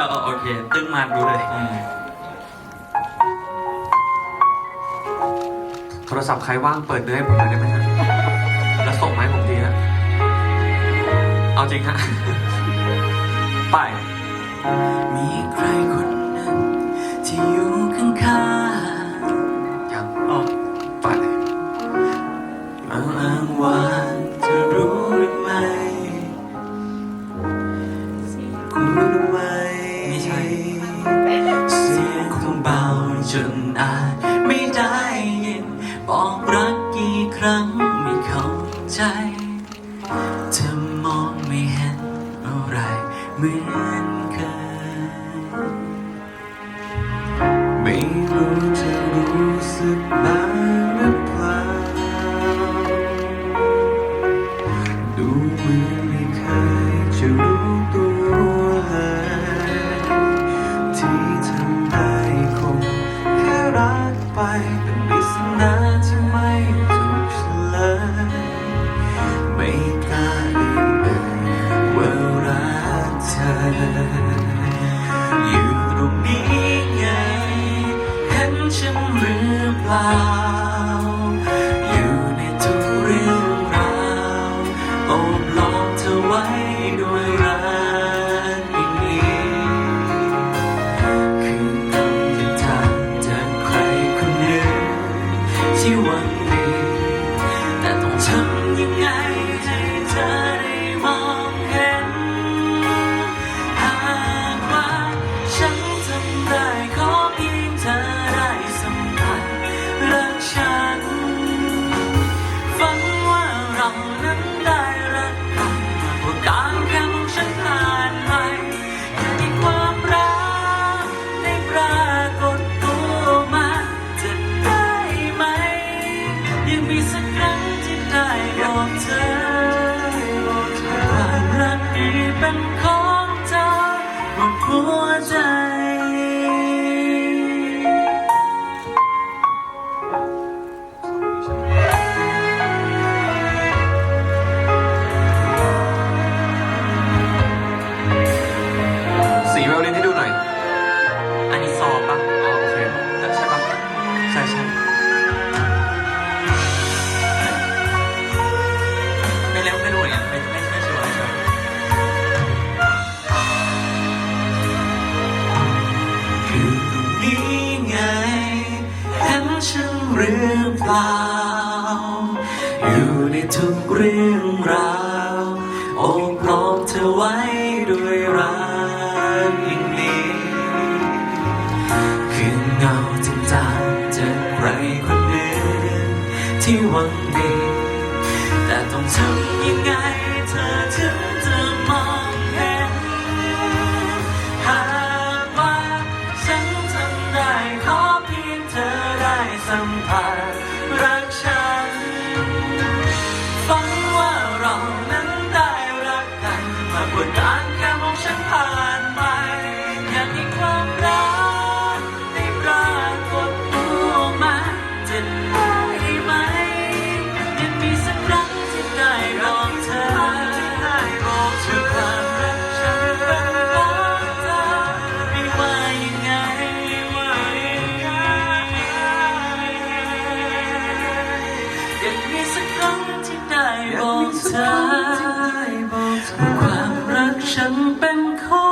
อเออโอเค ตึงมากดูเลย โทรศัพท์ใครว่างเปิดเนื้อให้ผมหน่อยได้ไหมฮะแล้วส่งมาให้ผมทีฮะเอาจริงฮะ ไป มีใครคนนั้นที่อยู่ข้างยังอ๋อไปๆมาอ้างว่า จนอาจไม่ได้ยินบอกรักกี่ครั้งไม่เข้าใจเธอมองไม่เห็นอะไรเหมือนเคยไม่รู้จะรู้สึกบ้างหรือเปล่าดูเหมือนไม่เคยจะรู้ ล่า อยู่ในทุกเรื่องราวโอบล้อมเธอไว้ด้วยรักอย่างนี้คือคำที่ทางจากใครคนหนึ่งที่หวัง บอ หรือเปล่า อยู่ในทุกเรื่องราวโอบล้อมเธอไว้ด้วยรักอย่งนี้คือเงาจางๆจากใครคนหนึ่งที่หวังดี แต่ต้องทำยังไงัมผัสรักฉันฟังว่าเรานั้นได้รักกันมากกว่านั้น เธบอกความรักฉันเป็นของ